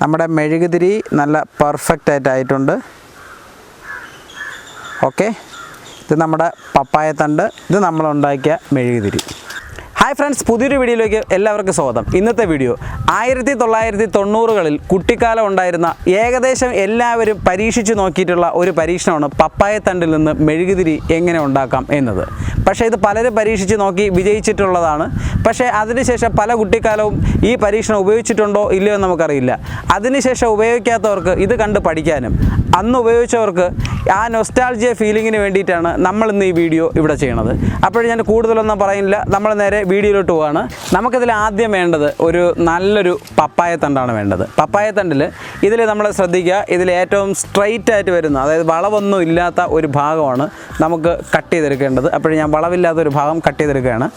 നമ്മുടെ മെഴുകുതിരി നല്ല പെർഫെക്റ്റ് ആയിട്ടായിട്ടുണ്ട് ഓക്കെ ഇത് നമ്മുടെ പപ്പായത്തണ്ട് ഇത് നമ്മളുണ്ടാക്കിയ മെഴുകുതിരി. ഹായ് ഫ്രണ്ട്സ് പുതിയൊരു വീഡിയോയിലേക്ക് എല്ലാവർക്കും സ്വാഗതം. ഇന്നത്തെ വീഡിയോ ആയിരത്തി തൊള്ളായിരത്തി തൊണ്ണൂറുകളിൽ കുട്ടിക്കാലം ഉണ്ടായിരുന്ന ഏകദേശം എല്ലാവരും പരീക്ഷിച്ചു നോക്കിയിട്ടുള്ള ഒരു പരീക്ഷണമാണ് പപ്പായത്തണ്ടിൽ നിന്ന് മെഴുകുതിരി എങ്ങനെ ഉണ്ടാക്കാം എന്നത്. പക്ഷേ ഇത് പലരും പരീക്ഷിച്ച് നോക്കി വിജയിച്ചിട്ടുള്ളതാണ്. പക്ഷേ അതിനുശേഷം പല കുട്ടിക്കാലവും ഈ പരീക്ഷണം ഉപയോഗിച്ചിട്ടുണ്ടോ ഇല്ലയോ എന്ന് നമുക്കറിയില്ല. അതിനുശേഷം ഉപയോഗിക്കാത്തവർക്ക് ഇത് കണ്ട് പഠിക്കാനും അന്ന് ഉപയോഗിച്ചവർക്ക് ആ നൊസ്റ്റാൾജിയ ഫീലിങ്ങിന് വേണ്ടിയിട്ടാണ് നമ്മൾ ഇന്ന് ഈ വീഡിയോ ഇവിടെ ചെയ്യണത്. അപ്പോൾ ഞാൻ കൂടുതലൊന്നും പറയുന്നില്ല. നമ്മൾ നേരെ വീഡിയോയിലോട്ട് പോവാണ്. നമുക്കിതിൽ ആദ്യം വേണ്ടത് ഒരു നല്ലൊരു പപ്പായ തണ്ടാണ് വേണ്ടത്. പപ്പായ തണ്ടിൽ ഇതിൽ നമ്മൾ ശ്രദ്ധിക്കുക. ഇതിൽ ഏറ്റവും സ്ട്രൈറ്റ് ആയിട്ട് വരുന്ന അതായത് വളവൊന്നും ഇല്ലാത്ത ഒരു ഭാഗമാണ് നമുക്ക് കട്ട് ചെയ്തെടുക്കേണ്ടത്. അപ്പോൾ ഞാൻ വളവില്ലാത്ത ഒരു ഭാഗം കട്ട് ചെയ്തെടുക്കുകയാണ്.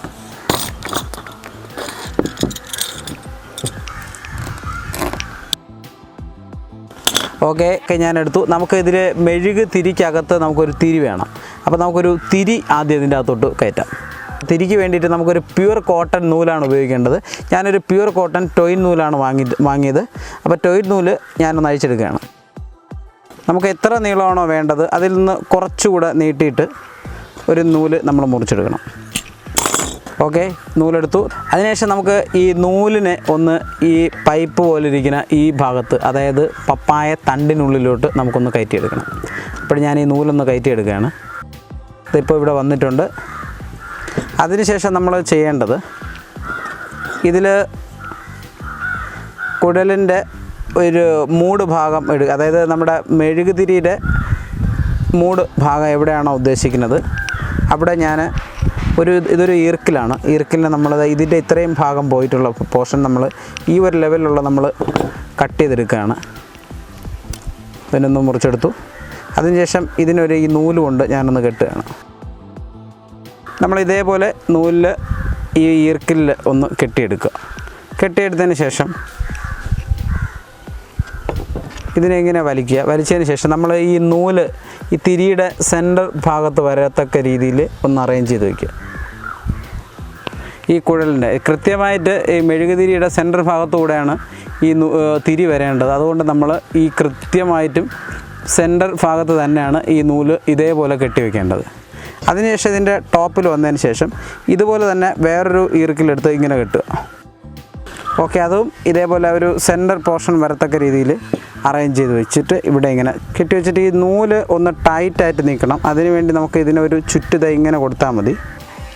ഓക്കെ ഒക്കെ ഞാൻ എടുത്തു നമുക്ക് ഇതിൽ മെഴുക് തിരിക്കകത്ത് നമുക്കൊരു തിരി വേണം. അപ്പോൾ നമുക്കൊരു തിരി ആദ്യം ഇതിന്റെ അകത്തോട്ട് കയറ്റാം. തിരിക്ക് വേണ്ടിയിട്ട് നമുക്കൊരു പ്യുവർ കോട്ടൺ നൂലാണ് ഉപയോഗിക്കേണ്ടത്. ഞാനൊരു പ്യുവർ കോട്ടൺ ടൊയിൻ നൂലാണ് വാങ്ങി വാങ്ങിയത്. അപ്പോൾ ടൊയിൻ നൂൽ ഞാനൊന്ന് അഴിച്ചെടുക്കുകയാണ്. നമുക്ക് എത്ര നീളമാണോ വേണ്ടത്? അതിൽ നിന്ന് കുറച്ചുകൂടെ നീട്ടിയിട്ട് ഒരു നൂൽ നമ്മൾ മുറിച്ചെടുക്കണം. ഓക്കെ? നൂലെടുത്തു. അതിനുശേഷം നമുക്ക് ഈ നൂലിനെ ഒന്ന് ഈ പൈപ്പ് പോലെ ഇരിക്കുന്ന ഈ ഭാഗത്ത് അതായത് പപ്പായ തണ്ടിനുള്ളിലോട്ട് നമുക്കൊന്ന് കയറ്റിയെടുക്കണം. അപ്പോൾ ഞാൻ ഈ നൂലൊന്ന് കയറ്റിയെടുക്കുകയാണ്. ഇതിപ്പോൾ ഇവിടെ വന്നിട്ടുണ്ട്. അതിനുശേഷം നമ്മൾ ചെയ്യേണ്ടത് ഇതിൽ കുടലിന്റെ ഒരു മൂട് ഭാഗം എടുക്കുക അതായത് നമ്മുടെ മെഴുകുതിരിയുടെ മൂട് ഭാഗം എവിടെയാണോ ഉദ്ദേശിക്കുന്നത്. അവിടെ ഞാൻ ഒരു ഇതൊരു ഈർക്കിലാണ്. ഈർക്കിലിന് നമ്മൾ ഇതിന്റെ ഇത്രയും ഭാഗം പോയിട്ടുള്ള പോർഷൻ നമ്മൾ ഈ ഒരു ലെവലിലുള്ള നമ്മൾ കട്ട് ചെയ്തെടുക്കുകയാണ്. ഇതിനൊന്ന് മുറിച്ചെടുത്തു. അതിനുശേഷം ഇതിനൊരു ഈ നൂൽ കൊണ്ട് ഞാനൊന്ന് കെട്ടുകയാണ്. നമ്മൾ ഇതേപോലെ നൂലിൽ ഈ ഈർക്കിലിൽ ഒന്ന് കെട്ടിയെടുക്കുക. കെട്ടിയെടുത്തതിന് ശേഷം ഇതിനെ ഇങ്ങനെ വലിക്കുക? വലിച്ചതിന് ശേഷം നമ്മൾ ഈ നൂൽ ഈ തിരിയുടെ സെന്റർ ഭാഗത്ത് വരത്തക്ക രീതിയിൽ ഒന്ന് അറേഞ്ച് ചെയ്ത് വയ്ക്കുക ഈ കുഴലിന്റെ കൃത്യമായിട്ട് ഈ മെഴുകുതിരിയുടെ സെന്റർ ഭാഗത്തുകൂടെയാണ് ഈ തിരി വരേണ്ടത്. അതുകൊണ്ട് നമ്മൾ ഈ കൃത്യമായിട്ടും സെന്റർ ഭാഗത്ത് തന്നെയാണ് ഈ നൂൽ ഇതേപോലെ കെട്ടിവെക്കേണ്ടത് അതിനുശേഷം ഇതിന്റെ ടോപ്പിൽ വന്നതിന് ശേഷം ഇതുപോലെ തന്നെ വേറൊരു ഈർക്കിലെടുത്ത് ഇങ്ങനെ കെട്ടുക. ഓക്കെ അതും ഇതേപോലെ ഒരു സെന്റർ പോർഷൻ വരത്തക്ക രീതിയിൽ അറേഞ്ച് ചെയ്ത് വെച്ചിട്ട് ഇവിടെ ഇങ്ങനെ കെട്ടി വെച്ചിട്ട് ഈ നൂൽ ഒന്ന് ടൈറ്റായിട്ട് നിൽക്കണം അതിനുവേണ്ടി നമുക്ക് ഇതിനൊരു ചുറ്റുത ഇങ്ങനെ കൊടുത്താൽ മതി.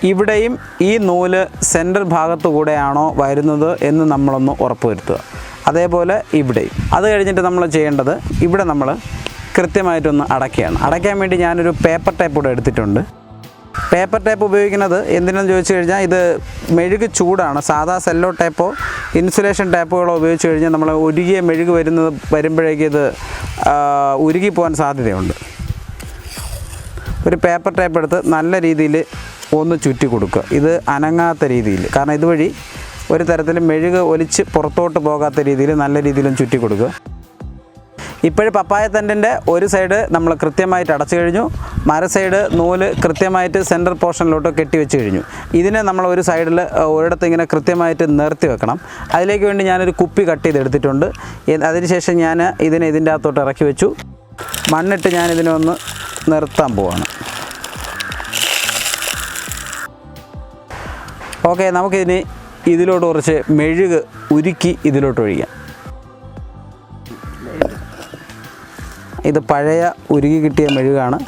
ഇവിടെയും ഈ നൂൽ സെന്റർ ഭാഗത്തു കൂടെയാണോ വരുന്നത് എന്ന് നമ്മളൊന്ന് ഉറപ്പുവരുത്തുക. അതേപോലെ ഇവിടെയും. അത് കഴിഞ്ഞിട്ട് നമ്മൾ ചെയ്യേണ്ടത് ഇവിടെ നമ്മൾ കൃത്യമായിട്ടൊന്ന് അടയ്ക്കുകയാണ്. അടയ്ക്കാൻ വേണ്ടി ഞാനൊരു പേപ്പർ ടൈപ്പ് കൂടെ എടുത്തിട്ടുണ്ട്. പേപ്പർ ടേപ്പ് ഉപയോഗിക്കുന്നത് എന്തിനെന്ന് ചോദിച്ചു കഴിഞ്ഞാൽ ഇത് മെഴുക് ചൂടാണ്. സാധാ സെല്ലോ ടേപ്പോ ഇൻസുലേഷൻ ടേപ്പുകളോ ഉപയോഗിച്ച് കഴിഞ്ഞാൽ നമ്മൾ ഉരുകിയ മെഴുക് വരുന്നത് വരുമ്പോഴേക്കും ഇത് ഉരുകി പോകാൻ സാധ്യതയുണ്ട്. ഒരു പേപ്പർ ടേപ്പ് എടുത്ത് നല്ല രീതിയിൽ ഒന്ന് ചുറ്റി കൊടുക്കുക. ഇത് അനങ്ങാത്ത രീതിയിൽ. കാരണം ഇതുവഴി ഒരു തരത്തിൽ മെഴുക് ഒലിച്ച് പുറത്തോട്ട് പോകാത്ത രീതിയിൽ നല്ല രീതിയിലും ചുറ്റി കൊടുക്കുക. ഇപ്പോഴും പപ്പായ തണ്ടിന്റെ ഒരു സൈഡ് നമ്മൾ കൃത്യമായിട്ട് അടച്ചു കഴിഞ്ഞു. മര സൈഡ് നൂൽ കൃത്യമായിട്ട് സെന്റർ പോർഷനിലോട്ട് കെട്ടി വെച്ച് കഴിഞ്ഞു. ഇതിനെ നമ്മൾ ഒരു സൈഡിൽ ഒരിടത്ത് ഇങ്ങനെ കൃത്യമായിട്ട് നിർത്തി വെക്കണം. അതിലേക്ക് വേണ്ടി ഞാനൊരു കുപ്പി കട്ട് ചെയ്തെടുത്തിട്ടുണ്ട്. അതിനുശേഷം ഞാൻ ഇതിനെ ഇതിന്റെ അകത്തോട്ട് ഇറക്കി വെച്ചു. മണ്ണിട്ട് ഞാൻ ഇതിനെ ഒന്ന് നിർത്താൻ പോവാണ്. ഓക്കെ നമുക്കിതിന് ഇതിലോട്ട് കുറച്ച് മെഴുക് ഉരുക്കി ഇതിലോട്ട് ഒഴിക്കാം. ഇത് പഴയ ഉരുകി കിട്ടിയ മെഴുകാണ്.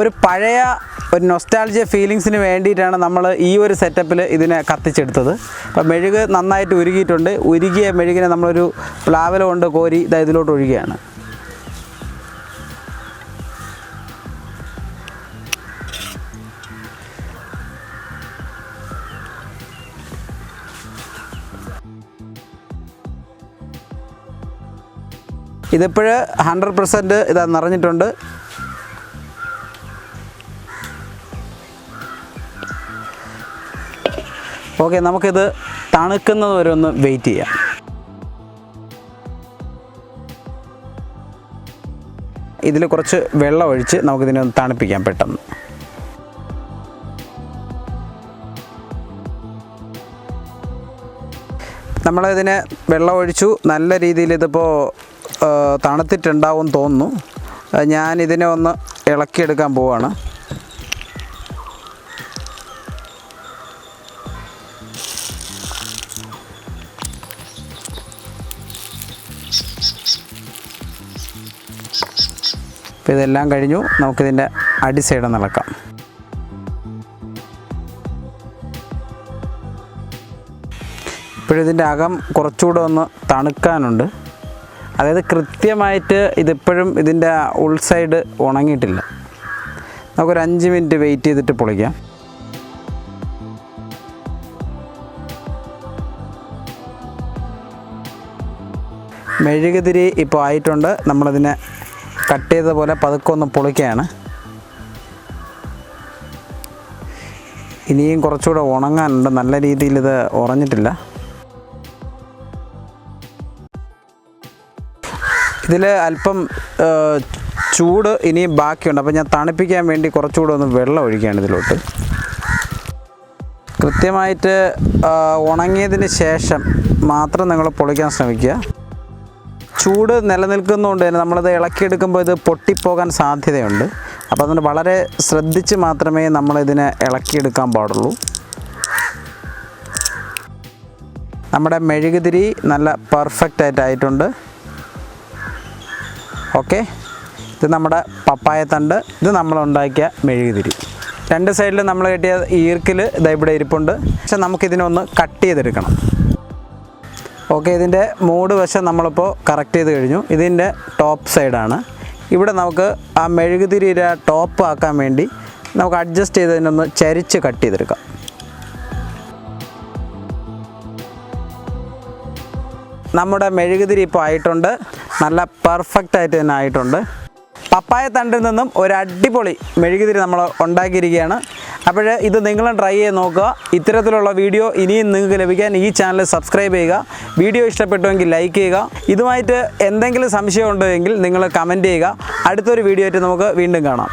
ഒരു പഴയ ഒരു നൊസ്റ്റാൾജിയ ഫീലിങ്സിന് വേണ്ടിയിട്ടാണ് നമ്മൾ ഈ ഒരു സെറ്റപ്പിൽ ഇതിനെ കത്തിച്ചെടുത്തത്. അപ്പോൾ മെഴുക് നന്നായിട്ട് ഉരുകിയിട്ടുണ്ട്. ഉരുകിയ മെഴുകിനെ നമ്മളൊരു പ്ലാവല കൊണ്ട് കോരി ഇതാ ഇതിലോട്ട് ഒഴുകുകയാണ് ഇതിപ്പോൾ ഹൺഡ്രഡ് പെർസെന്റ് ഇതാ നിറഞ്ഞിട്ടുണ്ട്. ഓക്കെ നമുക്കിത് തണുക്കുന്നത് വരെ ഒന്ന് വെയിറ്റ് ചെയ്യാം. ഇതിൽ കുറച്ച് വെള്ളം ഒഴിച്ച് നമുക്കിതിനെ ഒന്ന് തണുപ്പിക്കാം പെട്ടെന്ന്. നമ്മളിതിന് വെള്ളമൊഴിച്ചു നല്ല രീതിയിൽ ഇതിപ്പോൾ തണുത്തിട്ടുണ്ടാവും തോന്നുന്നു. ഞാൻ ഇതിനെ ഒന്ന് ഇളക്കിയെടുക്കാൻ പോവാണ്. അപ്പോൾ ഇതെല്ലാം കഴിഞ്ഞു. നമുക്കിതിന്റെ അടി സൈഡ് ഒന്ന് ഇപ്പോഴിതിന്റെ അകം കുറച്ചുകൂടെ ഒന്ന് തണുക്കാനുണ്ട്. അതായത് കൃത്യമായിട്ട് ഇതിപ്പോഴും ഇതിന്റെ ഉൾസൈഡ് ഉണങ്ങിയിട്ടില്ല. നമുക്കൊരു അഞ്ച് മിനിറ്റ് വെയിറ്റ് ചെയ്തിട്ട് പൊളിക്കാം. മെഴുകുതിരി ഇപ്പോൾ ആയിട്ടുണ്ട്. നമ്മളതിനെ കട്ട് ചെയ്ത പോലെ പതുക്കെ ഒന്ന് പൊളിക്കുകയാണ്. ഇനിയും കുറച്ചുകൂടെ ഉണങ്ങാനുണ്ട്. നല്ല രീതിയിൽ ഇത് ഉറഞ്ഞിട്ടില്ല. ഇതിൽ അല്പം ചൂട് ഇനിയും ബാക്കിയുണ്ട്. അപ്പോൾ ഞാൻ തണുപ്പിക്കാൻ വേണ്ടി കുറച്ചുകൂടെ ഒന്ന് വെള്ളം ഒഴിക്കുകയാണ് ഇതിലോട്ട്. കൃത്യമായിട്ട് ഉണങ്ങിയതിന് ശേഷം മാത്രം നിങ്ങൾ പൊളിക്കാൻ ശ്രമിക്കുക. ചൂട് നിലനിൽക്കുന്നതുകൊണ്ട് തന്നെ നമ്മളത് ഇളക്കിയെടുക്കുമ്പോൾ ഇത് പൊട്ടിപ്പോകാൻ സാധ്യതയുണ്ട്. അപ്പോൾ അതുകൊണ്ട് വളരെ ശ്രദ്ധിച്ച് മാത്രമേ നമ്മളിതിനെ ഇളക്കിയെടുക്കാൻ പാടുള്ളൂ. നമ്മുടെ മെഴുകുതിരി നല്ല പെർഫെക്റ്റ് ആയിട്ടായിട്ടുണ്ട് ഓക്കെ. ഇത് നമ്മുടെ പപ്പായ തണ്ട്. ഇത് നമ്മൾ ഉണ്ടാക്കിയ മെഴുകുതിരി. രണ്ട് സൈഡിൽ നമ്മൾ കെട്ടിയ ഈർക്കിൽ ഇതാ ഇവിടെ ഇരിപ്പുണ്ട്. പക്ഷെ നമുക്കിതിനൊന്ന് കട്ട് ചെയ്തെടുക്കണം. ഓക്കെ ഇതിന്റെ മൂട് വശം നമ്മളിപ്പോൾ കറക്റ്റ് ചെയ്ത് കഴിഞ്ഞു. ഇതിന്റെ ടോപ്പ് സൈഡാണ് ഇവിടെ നമുക്ക് ആ മെഴുകുതിരിയുടെ ടോപ്പ് ആക്കാൻ വേണ്ടി നമുക്ക് അഡ്ജസ്റ്റ് ചെയ്തതിനൊന്ന് ചരിച്ച് കട്ട് ചെയ്തെടുക്കാം. നമ്മുടെ മെഴുകുതിരി ഇപ്പോൾ ആയിട്ടുണ്ട്. നല്ല പെർഫെക്റ്റ് ആയിട്ട് തന്നെ ആയിട്ടുണ്ട്. പപ്പായ തണ്ടിൽ നിന്നും ഒരു അടിപൊളി മെഴുകുതിരി നമ്മൾ ഉണ്ടാക്കിയിരിക്കുകയാണ്. അപ്പോൾ ഇത് നിങ്ങളും ട്രൈ ചെയ്ത് നോക്കുക. ഇത്തരത്തിലുള്ള വീഡിയോ ഇനിയും നിങ്ങൾക്ക് ലഭിക്കാൻ ഈ ചാനൽ സബ്സ്ക്രൈബ് ചെയ്യുക. വീഡിയോ ഇഷ്ടപ്പെട്ടുവെങ്കിൽ ലൈക്ക് ചെയ്യുക. ഇതുമായിട്ട് എന്തെങ്കിലും സംശയം ഉണ്ടെങ്കിൽ നിങ്ങൾ കമന്റ് ചെയ്യുക. അടുത്തൊരു വീഡിയോ ആയിട്ട് നമുക്ക് വീണ്ടും കാണാം.